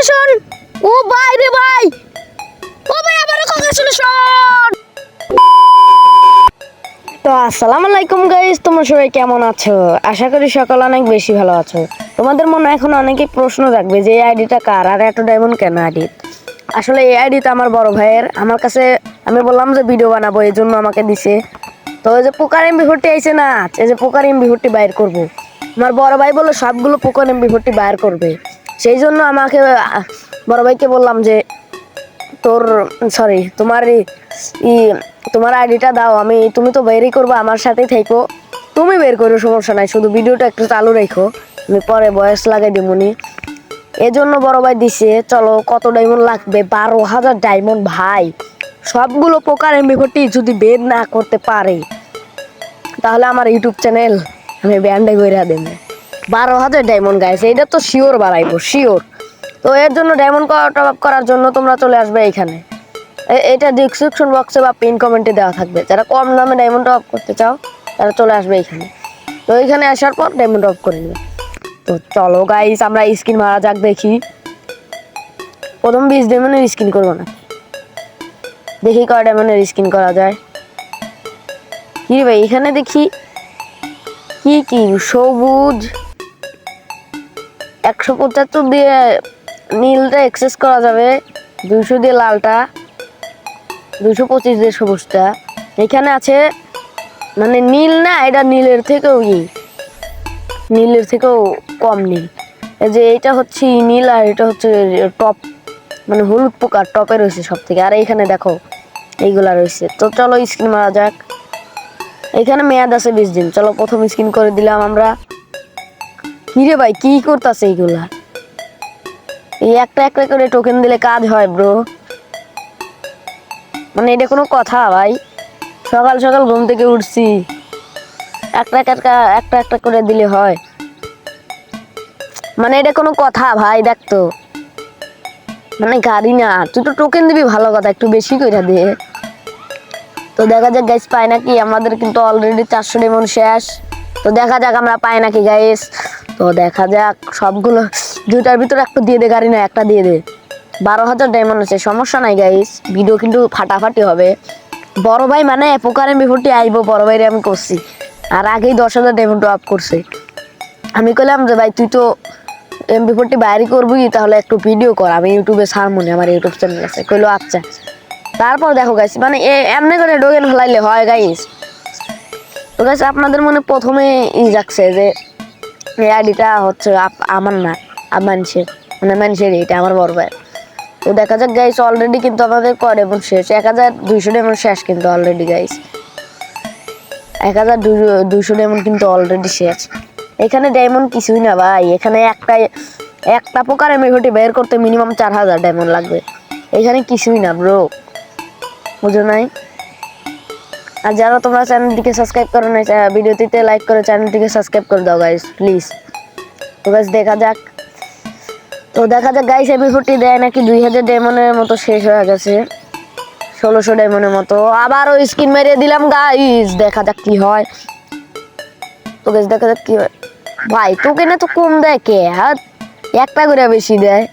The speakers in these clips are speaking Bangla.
কংগ্রেচুলেশন ও ভাই রে ভাই! ও ভাই তো আসসালামু আলাইকুম গাইস তোমরা সবাই কেমন আছো? আশা করি অনেক বেশি ভালো আছো। তোমাদের মনে এখন অনেকেই প্রশ্ন যে এই আইডিটা কার আর এত ডায়মন্ড কেন আইডি আসলে এই আমার বড় ভাইয়ের। আমার কাছে আমি বললাম যে ভিডিও বানাবো, এই জন্য আমাকে দিছে। তো ওই যে পোকার এমবি ভর্তি আইছে না, এই যে পোকার এমবি ভর্তি বাইর করব। আমার বড় ভাই বলে সবগুলো পোকার এমবি ভর্তি বাইর করবে। সেই জন্য আমাকে বড় ভাইকে বললাম যে, তোর সরি তোমার ই- তোমার আইডিটা দাও, আমি, তুমি তো বেরই করব আমার সাথেই থেকো। তুমি বের করো, সমস্যা নাই, শুধু ভিডিওটা একটু চালু রেখো। আমি পরে বয়স লাগাই দিমুনি এজন্য বড় ভাই দিছে, চলো, কত ডায়মন্ড লাগবে? বারো হাজার ডায়মন্ড ভাই। সবগুলো পোকার এমবি ভর্তি যদি বের না করতে পারে, তাহলে আমার ইউটিউব চ্যানেল আমি ব্যান্ডে করে দেব। বারো হাজার ডায়মন্ড গাইছে এটা তো শিওর বাড়াইবো শিওর তো এর জন্য ডায়মন্ড টপ আপ করার জন্য তোমরা চলে আসবে এইখানে। এটা ডিসক্রিপশন বক্সে বা পিন কমেন্টে দেওয়া থাকবে। যারা কম দামে ডায়মন্ড টপ করতে চাও, তারা চলে আসবে এইখানে। তো এইখানে আসার পর ডায়মন্ড টপ করে নেবে। তো চলো গাইস আমরা স্কিন মারা যাক, দেখি। প্রথম বিশ ডায়মন্ডের স্ক্রিন করব না। দেখি কয় ডায়মন্ডের স্ক্রিন করা যায়। কি ভাই, এখানে দেখি। কি কি? সবুজ। একশো পঁচাত্তর দিয়ে নীলটা এক্সেস করা যাবে। দুইশো দিয়ে লালটা দুশো পঁচিশ দিয়ে সবুজটা। এখানে আছে মানে নীল না, এটা নীলের থেকেও ই। নীলের থেকেও কম নীল। এই যে এটা হচ্ছে নীল আর এটা হচ্ছে টপ মানে হলুদ পোকার টপে রয়েছে সব থেকে আর এইখানে দেখো, এইগুলা রয়েছে। তো চলো স্ক্রিন মারা যাক। এখানে মেয়াদ আছে বিশ দিন। চলো প্রথম স্ক্রিন করে দিলাম আমরা। কি রে ভাই, কি করতেছে এইগুলা এই একটা একটা করে টোকেন দিলে কাজ হয় ব্রো মানে এটা কোনো কথা, ভাই। সকাল সকাল ঘুম থেকে উঠছি। একটা একটা একটা একটা করে দিলে হয়। মানে এটা কোনো কথা, ভাই, দেখ তো। মানে গাড়ি না, তুই তো টোকেন দিবি, ভালো কথা, একটু বেশি করে দে। তো দেখা যাক গাইস পাই নাকি? আমাদের কিন্তু অলরেডি চারশো ডেমন শেষ। তো দেখা যাক আমরা পাই নাকি গাইস তো দেখা যাক, সবগুলো, দুইটার ভিতরে একটা দিয়ে দে, গাড়ি না একটা দিয়ে দে। বারো হাজার ডায়মন্ড আছে, সমস্যা নাই গাইস ভিডিও কিন্তু ফাটাফাটি হবে। বড় ভাই মানে পোকারে বিফুটি আইব, বড় ভাইরে আমি করছি। আর আগেই দশ হাজার ডায়মন্ড আপ করছে। আমি কইলাম যে, ভাই, তুই তো এমবি ফোরটি বাইরে করবি, তাহলে একটু ভিডিও কর। আমি ইউটিউবে ছাড়মনি আমার ইউটিউব চ্যানেল আছে। কইলো আচ্ছা। তারপর দেখো গাইস মানে এমনি করে ডোগেন ফেলাইলে হয় গাইস তো গাইস আপনাদের মনে প্রথমে ই যাচ্ছে যে এই আইডিটা হচ্ছে আমার না মানুষের মানে মানুষের এটা আমার বড় ভাই। তো দেখা যাক গাইস অলরেডি কিন্তু আমাদের করে ডেমন শেষ। এক হাজার দুইশো ডেমন শেষ কিন্তু অলরেডি গাইস এক হাজার দুইশো ডেমন কিন্তু অলরেডি শেষ। এখানে ডায়মন্ড কিছুই না, ভাই। এখানে একটা একটা প্রকারে মেঘটি বের করতে মিনিমাম চার হাজার ডায়মন্ড লাগবে। এখানে কিছুই না ব্রো বুঝো নাই? আর যারা তোমরা চ্যানেলটিকে সাবস্ক্রাইব করো না ভিডিওটিতে লাইক করে চ্যানেলটিকে সাবস্ক্রাইব করে দাও গাইস প্লিজ তো গাইস দেখা যাক। তো দেখা যাক গাইস এমনি ফুটি দেয় নাকি দুই হাজার ডায়মন্ডের মতো শেষ হয়ে গেছে। ষোলোশো ডায়মন্ডের মতো। আবারও স্কিন মেরে দিলাম গাইস দেখা যাক কি হয়। তো গাইস দেখা যাক কি হয়। ভাই, তোকে না তো কম দেয় কে? হ্যাঁ একটা করে বেশি দেয়।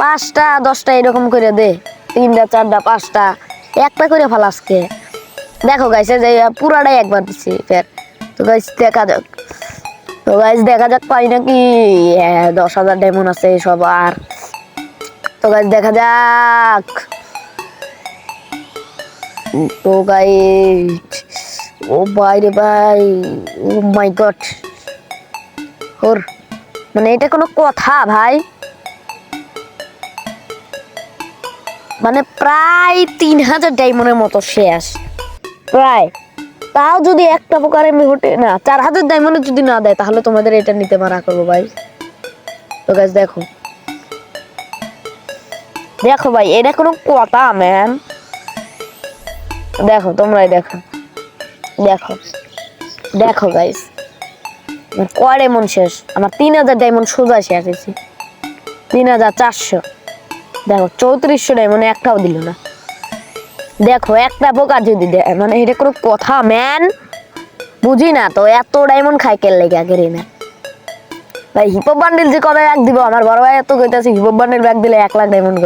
পাঁচটা, দশটা এরকম করে দে। তিনটা, চারটা, পাঁচটা। একটা করে ফালাস কে? দেখো গাইছে যে পুরাটাই একবার দিচ্ছি ফের। তো গাইস দেখা যাক। তো গাইস দেখা যাক পাই নাকি। হ্যাঁ, দশ হাজার ডায়মন্ড আছে সব আর। তো গাইস দেখা যাক। তো গাই ও ভাই রে ভাই ও মাই গড ওর মানে এটা কোনো কথা ভাই। মানে প্রায় তিন হাজার ডায়মন্ডের মতো শেষ প্রায়। তাও যদি একটা প্রকার এমনি হটে না, চার হাজার ডায়মন্ডে যদি না দেয়, তাহলে তোমাদের এটা নিতে মানা করব ভাই। তো গাছ দেখো। দেখো ভাই, এটা কোনো কথা ম্যান দেখো, তোমরাই দেখো। দেখো। দেখো গাইস কয় ডায়মন্ড শেষ? আমার তিন হাজার ডায়মন্ড সোজা শেষ হয়েছে। তিন হাজার চারশো। দেখো, চৌত্রিশশো ডায়মন্ড একটাও দিল না। দেখো, একটা পোকা যদি দেয় মানে এটা কোনো কথা ম্যান বুঝি না তো, এত ডায়মন্ড খাই কে লেগে আগেরই না ভাই হিপহপ বান্ডিল যে কবে ব্যাগ দিব? আমার বড় ভাই এত কইতাছে হিপহপ বান্ডিল ব্যাগ দিলে এক লাখ ডায়মন্ড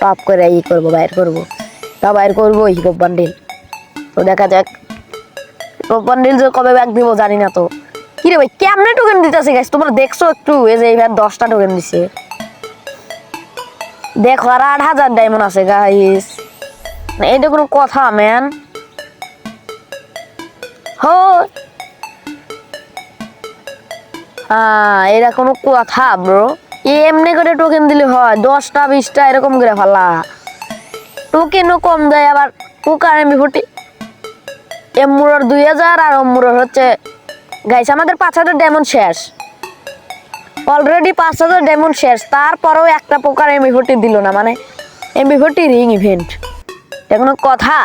টপ করে ই করব, বাইর করব। তা বাইর করব হিপহপ বান্ডিল তো দেখা যাক হিপহপ বান্ডিল যে কবে ব্যাগ দিব জানি না তো। কি রে ভাই, কেমনে টোকেন দিতেছে গাইস তোমরা দেখছ একটু, এই যে এইবার দশটা টোকেন দিছে। দেখো, আর আট হাজার ডায়মন্ড আছে গাইস এটা কোনো কথা ম্যান এটা কোনো কথা ব্রো এমনি করে টোকেন দিলে হয়, দশটা, বিশটা, এরকম করে ফালা টোকেনও কম দেয়, আবার পোকার এমবি ফোর্টি এমুরোর দুই হাজার আর অমুরোর হচ্ছে গাইস আমাদের পাঁচ হাজার ডায়মন্ড শেষ অলরেডি পাঁচ হাজার ডায়মন্ড শেষ তারপরেও একটা পোকার এমবি ফোর্টি দিল না মানে এমবি ফোর্টি রিং ইভেন্ট এটা কোনো কথা?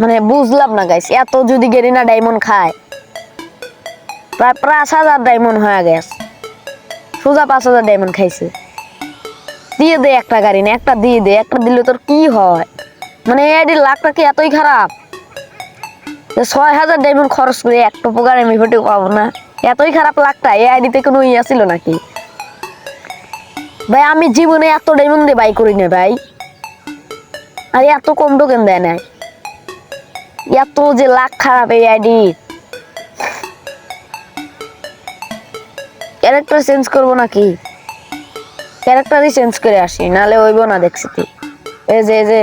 মানে বুঝলাম না গাইস এত যদি গেরিনা ডায়মন্ড খায়, প্রায় পাঁচ হাজার ডায়মন্ড হয়ে গেছে। সোজা পাঁচ হাজার ডায়মন্ড খাইছে। দিয়ে দে একটা গাড়ি না, একটা দিয়ে দে, একটা দিলে তোর কি হয়? মানে এডি লাখটা কি এতই খারাপ? ছয় হাজার ডায়মন্ড খরচ করে একটা প্রকার আমি ভোটে পাবো না। এতই খারাপ লাখটা এই আইডিতে কোনো ইয়া ছিল নাকি? ভাই, আমি জীবনে এত ডায়মন্ড দিয়ে বাই করি না ভাই। আর এত কম টোকেন দেয় না এত যে লাখ খারাপ এই আইডি ক্যারেক্টার চেঞ্জ করব নাকি? ক্যারেক্টারই চেঞ্জ করে আসি, নালে হইব না দেখছি তুই এই যে এই যে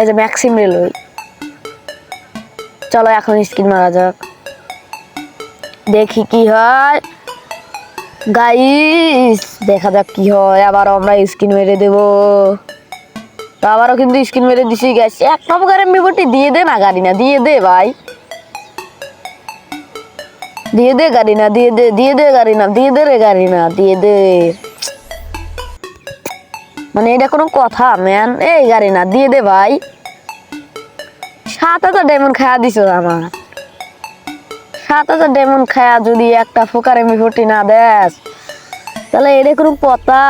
এই যে ম্যাক্সিম রেল ওই চলো এখন স্কিন মারা যাক। দেখি কি হয়। গাইস দেখা যাক কি হয়। আবার আমরা স্কিন মেরে দেব। আবারও কিন্তু স্কিন মেরে দিছি গাইস এক প্রকার এমবি বটি দিয়ে দে না গাড়ি না দিয়ে দে, ভাই। দিয়ে দে গাড়ি না দিয়ে দে দিয়ে দে গাড়ি না দিয়ে দে রে গাড়ি না দিয়ে দে। মানে এটা কোনো কথা ম্যান এই গাড়ি না দিয়ে দে, ভাই। সাত হাজার ডায়মন্ড খায়া দিছ আমার। সাত হাজার ডায়মন্ড খায়া যদি একটা ফোকার এমবি ফোর্টি না দেস, তাহলে এটা কোনো কথা।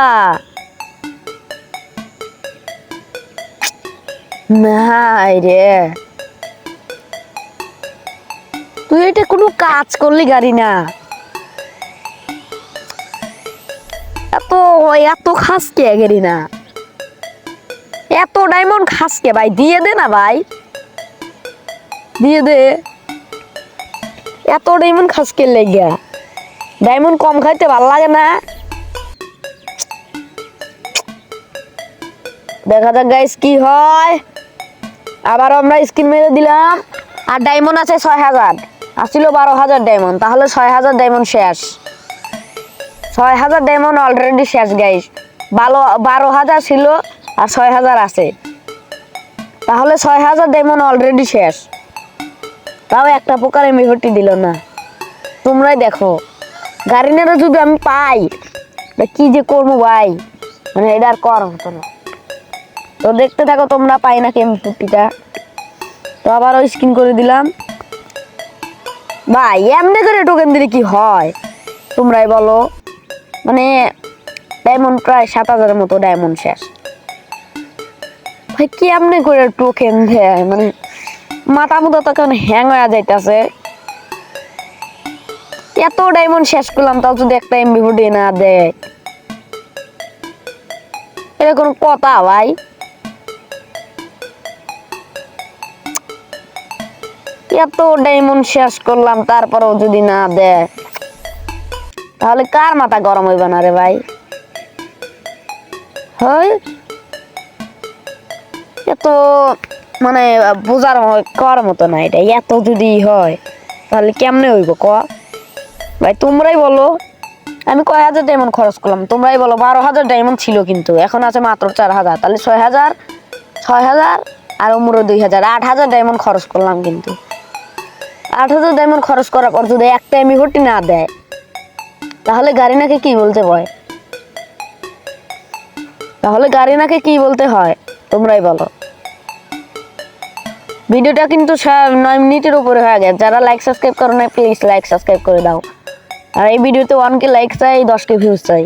নাই রে তুই এটা কোনো কাজ করলি গাড়ি না। এত এত খাস কে গেলি না। এত ডায়মন্ড খাস কে ভাই? দিয়ে দে না ভাই। দিয়ে দে। এত ডায়মন্ড খাস কে লেগে ডায়মন্ড কম খাইতে ভালো লাগে না। দেখা যাক গাইস কি হয়। আবার আমরা স্ক্রিন মেরে দিলাম। আর ডায়মন্ড আছে ছয় হাজার। আসছিল বারো হাজার ডায়মন্ড তাহলে ছয় হাজার ডায়মন্ড শেষ। ছয় হাজার ডায়মন্ড অলরেডি শেষ গাইস বারো বারো হাজার ছিল আর ছয় হাজার আছে। তাহলে ছয় হাজার ডায়মন্ড অলরেডি শেষ। তাও একটা প্রকার এমবি ফোর্টি দিল না। তোমরাই দেখো। গাড়িনেরও যদি আমি পাই কি যে করব ভাই? মানে এটা আর কর হতো না। তো দেখতে থাকো, তোমরা পাই না ফোর্টিটা তো আবারও স্ক্রিন করে দিলাম। ভাই, এমনি করে টোকেন দিলে কি হয়? তোমরাই বলো। মানে ডায়মন্ড প্রায় সাত হাজারের মতো ডায়মন্ড শেষ। ভাই, কি এমনি করে টোকেন দেয়? মানে মাথা মতো তো কেমন হ্যাং হয়ে যাইতেছে। এত ডায়মন্ড শেষ করলাম, তাও যদি একটা এমবি ফুটি না দেয়। এটা কোনো কথা, ভাই। এত ডায়মন্ড শেষ করলাম, তারপরেও যদি না দেয়, তাহলে কার মাথা গরম হইবে না রে ভাই? এত মানে বোঝার করার মতো না এটা, এত যদি হয়, তাহলে কেমনে হইব ক? ভাই, তোমরাই বলো। আমি কয় হাজার ডায়মন্ড খরচ করলাম? তোমরাই বলো, বারো হাজার ডায়মন্ড ছিল কিন্তু, এখন আছে মাত্র চার হাজার। তাহলে ছয় হাজার ছয় হাজার আর অমুরো দুই হাজার। আট হাজার ডায়মন্ড খরচ করলাম কিন্তু। আট হাজার ডায়মন্ড খরচ করার পর যদি একটা এমবি ভর্তি না দেয়, তাহলে গাড়ি নাকি কি বলতে হয় তাহলে গাড়ি নাকি কি বলতে হয়? তোমরাই বলো। ভিডিওটা কিন্তু নয় মিনিটের উপরে হয়ে গেছে। যারা লাইক সাবস্ক্রাইব করো না প্লিজ লাইক সাবস্ক্রাইব করে দাও। আর এই ভিডিওতে ওয়ান কে লাইক চাই, দশ কে ভিউজ চাই।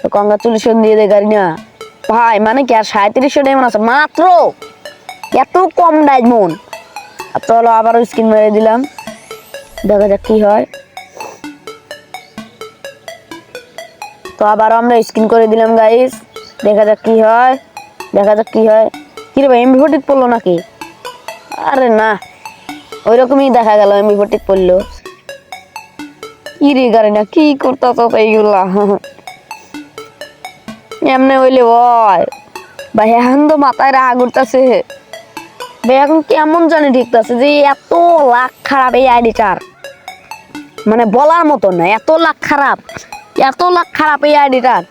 তো কংগ্রাচুলেশন দিয়ে দে গাড়ি না। ভাই মানে কি আর সাঁত্রিশশো ডায়মন্ড আছে? মাত্র এত কম ডায়মন্ড আর চলো আবারও স্ক্রিন মেরে দিলাম। দেখা যাক কি হয়। তো আবার আমরা স্ক্রিন করে দিলাম গাইস দেখা যাক কি হয়। দেখা যাক কি হয়। কি রে ভাই এমবি ফোর্টি পড়ল নাকি? আরে না ওই রকমই দেখা গেল এমবি ফোর্টি পড়ল। কি রে গাড়ি না, কি করতেছ এইগুলা? এমনি হইলে ভয় ভাই, এখন তো মাথায় রাগ উঠতেছে। ভাই, এখন কেমন জানি ঠিকতেছে যে এত লাখ খারাপ এই আইডিটার। মানে বলার মতো না, এত লাখ খারাপ, এত লাখ খারাপ এই আইডিটার।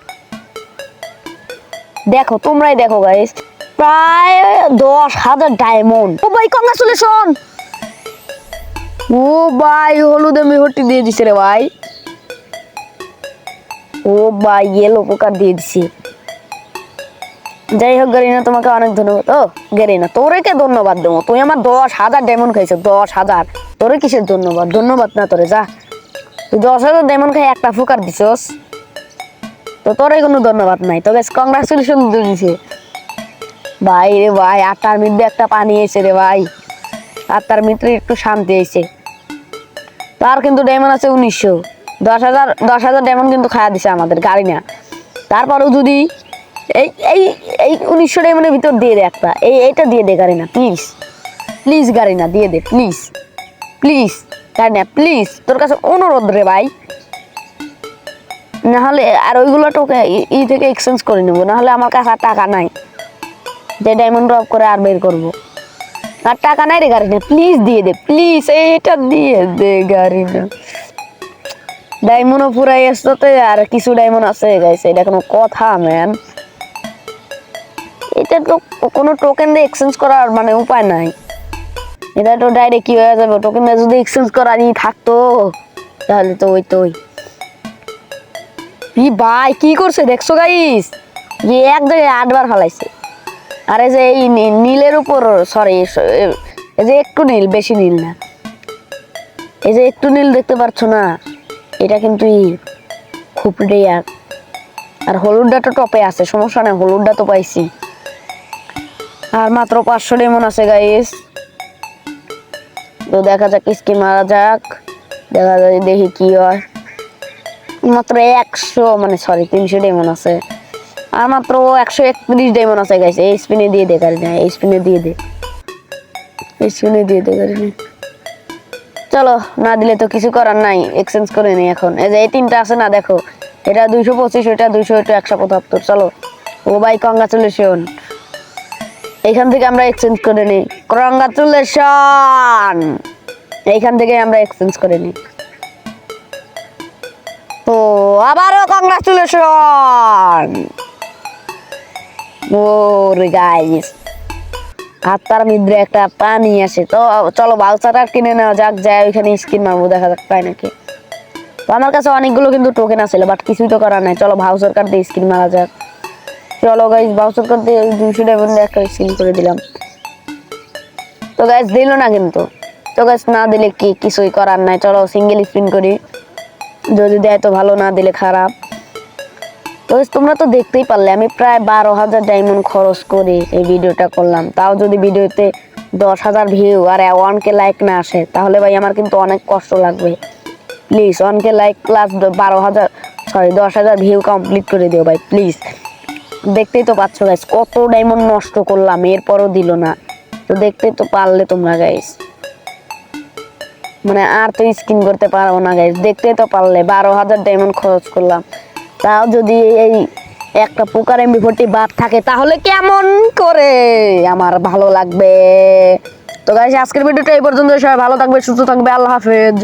দেখো, তোমরাই দেখো গাইস প্রায় দশ হাজার ডায়মন্ড ও ভাই কংগ্রাচুলেশন ও ভাই, হলুদ আমি হটি দিয়ে দিছে রে ভাই। ও ভাই ইয়েলো পোকার দিয়ে দিছে। যাই হোক গেরিনা, তোমাকে অনেক ধন্যবাদ। ও, গেরিনা, তোরে কে ধন্যবাদ দেবো? তুই আমার দশ হাজার ডায়মন্ড খাইছো, দশ হাজার। তোরে কিসের ধন্যবাদ? ধন্যবাদ না তোরে, যা। তুই দশ হাজার ডায়মন্ড খাই একটা ফুকার দিছস। তো তোরে কোনো ধন্যবাদ নাই। তোকে কংগ্রাচুলেশন দিছে। ভাই রে ভাই, আটটার মধ্যে একটা পানি এসে রে ভাই। আটটার মিত্রে একটু শান্তি এসে তার কিন্তু ডায়মন্ড আছে উনিশশো। দশ হাজার দশ হাজার ডায়মন্ড কিন্তু খাওয়া দিছে আমাদের, গাড়ি না তারপরেও যদি এই এই এই উনিশশো ডায়মন্ডের ভিতর দিয়ে দে একটা। এই, এইটা দিয়ে দে গাড়ি না প্লিজ প্লিজ গাড়ি না দিয়ে দে প্লিজ প্লিজ গাড়ি না প্লিজ তোর কাছে অনুরোধ রে ভাই। নাহলে আর ওইগুলো ই- ই থেকে এক্সচেঞ্জ করে নেব, নাহলে আমার কাছে আর টাকা নাই। যে ডায়মন্ড ড্রপ করে আর বের করব। আর টাকা নাই রে গাড়ি না প্লিজ দিয়ে দে প্লিজ এইটা দিয়ে দে গাড়ি না ডায়মন্ডও পুরাই আসতে আর কিছু ডায়মন্ড আছে গাইছে এটা কোনো কথা ম্যান তো কোনো টোকেন দিয়ে এক্সচেঞ্জ করার মানে উপায় নাই। এটা তো ডাইরেক্ট হয়ে যাবে? টোকেন যদি এক্সচেঞ্জ থাকতো, তাহলে তো ওই তো ওই। ভাই, কি করছে? দেখছ গাইস এক জায়গায় আটবার ফালাইছে। আরে যে এই নীলের উপর সরি এই যে একটু নীল, বেশি নীল না। এই যে একটু নীল দেখতে পাচ্ছ না? এটা কিন্তু খুব রেয়ার আর হলুদটা তো টপে আছে, সমস্যা নেই, হলুদটা তো পাইছি। আর মাত্র পাঁচশো ডেমন আছে গাইস তো দেখা যাক স্কিম মারা যাক। দেখা যায় দেখি কি হয়। মাত্র একশো মানে সরি তিনশো ডেমন আছে। আর মাত্র একশো একত্রিশ ডেমন আছে গাইছে এই স্পিনে দিয়ে দে, গাড়ি না এই স্পিনে দিয়ে দে। এই স্পিনে দিয়ে দে, গাড়ি চলো, না দিলে তো কিছু করার নাই। এক্সচেঞ্জ করে নি এখন। এই যে, এই তিনটা আছে না, দেখো। এটা দুইশো পঁচিশ ওইটা দুইশো ওইটা একশো পঁচাত্তর। চলো। ও ভাই কংগ্রাচুলেশন এইখান থেকে আমরা এক্সচেঞ্জ করে নিই। কংগ্রাচুলেশন এইখান থেকে আমরা এক্সচেঞ্জ করে নিই। ও আবারও কংগ্রাচুলেশন! ও রে গাইস হাতটার মধ্যে একটা পানি আসে। তো, চলো বাউচার কিনে নেওয়া যাক যায় ওইখানে স্কিন মারবো, দেখা যাক পাই নাকি। তো, আমার কাছে অনেকগুলো কিন্তু টোকেন আছিল বাট কিছুই তো করার নাই। চলো ভাউচার কার্ড দিয়ে স্কিন মারা যাক। চলো গাইস ভাউচার কার্ড দিয়ে দুইশো ডায়মন্ড একটা সিল করে দিলাম। তো গাইস দিল না কিন্তু। তো গাইস না দিলে কি কিছুই করার নাই। চলো সিঙ্গেল স্পিন করি। যদি দেয় তো ভালো, না দিলে খারাপ। তো তোমরা তো দেখতেই পারলে, আমি প্রায় বারো হাজার ডায়মন্ড খরচ করে এই ভিডিওটা করলাম। তাও যদি ভিডিওতে দশ হাজার ভিউ আর ওয়ান কে লাইক না আসে, তাহলে ভাই আমার কিন্তু অনেক কষ্ট লাগবে। Please one K like plus বারো হাজার সরি দশ হাজার ভিউ কমপ্লিট করে দিও ভাই প্লিজ দেখতেই তো পাচ্ছ গাইস কত ডায়মন্ড নষ্ট করলাম, এরপরও দিল না। তো দেখতেই তো পারলে তোমরা গাইস মানে আর তো স্কিন করতে পারব না গাইস দেখতেই তো পারলে, বারো হাজার ডায়মন্ড খরচ করলাম। তাও যদি এই একটা পোকার এমবি ফোর্টি বাদ থাকে, তাহলে কেমন করে আমার ভালো লাগবে? তো গাইস আজকের ভিডিওটা এই পর্যন্ত সবাই ভালো থাকবে, সুস্থ থাকবে। আল্লাহ হাফেজ।